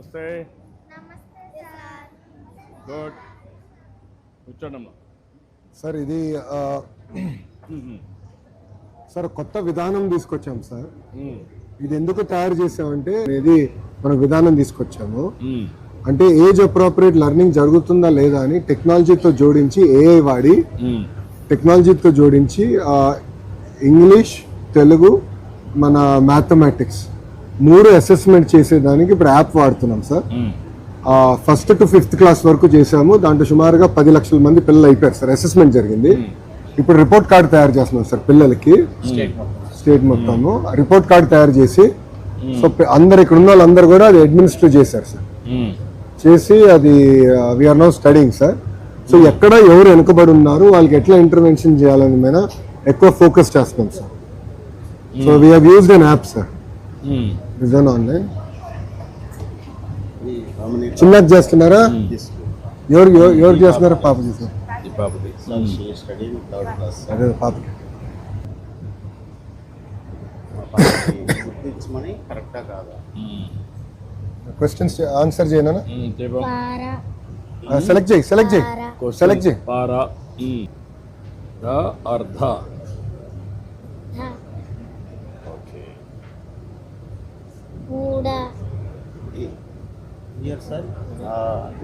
నమస్తే. గుడ్ కూర్చోండమ్మా. సార్ ఇది సార్ కొత్త విధానం తీసుకొచ్చాం సార్. ఇది ఎందుకు తయారు చేసామంటే ఇది మన విధానం తీసుకొచ్చాము. అంటే ఏజ్ అప్రోప్రియేట్ లెర్నింగ్ జరుగుతుందా లేదా అని టెక్నాలజీతో జోడించి ఏఐ వాడి టెక్నాలజీతో జోడించి ఇంగ్లీష్ తెలుగు మన మ్యాథమెటిక్స్. మూడు అసెస్మెంట్ చేసేదానికి ఇప్పుడు యాప్ వాడుతున్నాం sir first to fifth class వరకు చేసాము దాంట్లో సుమారుగా పది లక్షల మంది పిల్లలు అయిపోయారు సార్ అసెస్మెంట్ జరిగింది. ఇప్పుడు రిపోర్ట్ కార్డు తయారు చేస్తున్నాం సార్ పిల్లలకి. స్టేట్ మొత్తము. రిపోర్ట్ కార్డు తయారు చేసి సో అందరు ఇక్కడ ఉన్న వాళ్ళందరూ కూడా అది అడ్మినిస్టర్ చేశారు సార్ చేసి అది we are now studying sir so ఎక్కడ ఎవరు వెనుకబడి ఉన్నారు వాళ్ళకి ఎట్లా ఇంటర్వెన్షన్ చేయాలని మీద ఎక్కువ ఫోకస్ చేస్తున్నాం sir so we have used an app sir vision online చిన్నది చేస్తున్నారా? ఎవరు ఎవరు- చేస్తున్నారా పాప చేస్తున్నారు క్లాస్ అదే పాపకి గుర్తించమని కరెక్టా కాదా? క్వశ్చన్స్ ఆన్సర్ చేయనా? సెలెక్ట్ చేయి సెలెక్ట్ చేయి. సెలెక్ట్ చేయి. పారా. ర అర్ధ. కూడ. ఇయర్ సార్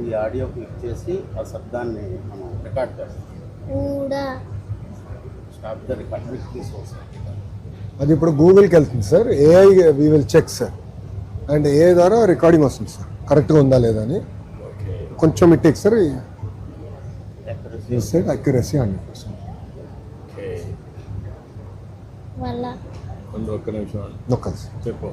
ఈ ఆడియో క్లిక్ చేసి ఆ శబ్దాన్ని మనం రికార్డ్ చేస్తాం. కూడ. స్టాప్ ద రికార్డ్ అది ఇప్పుడు గూగుల్కి వెళ్తుంది sir. AI we will check sir and ఏ ద్వారా రికార్డింగ్ వస్తుంది సార్ కరెక్ట్గా ఉందా లేదా అని. ఓకే. కొంచెం it take sir sir accuracy hundred percent ఒక్క నిమిషం చెప్పు.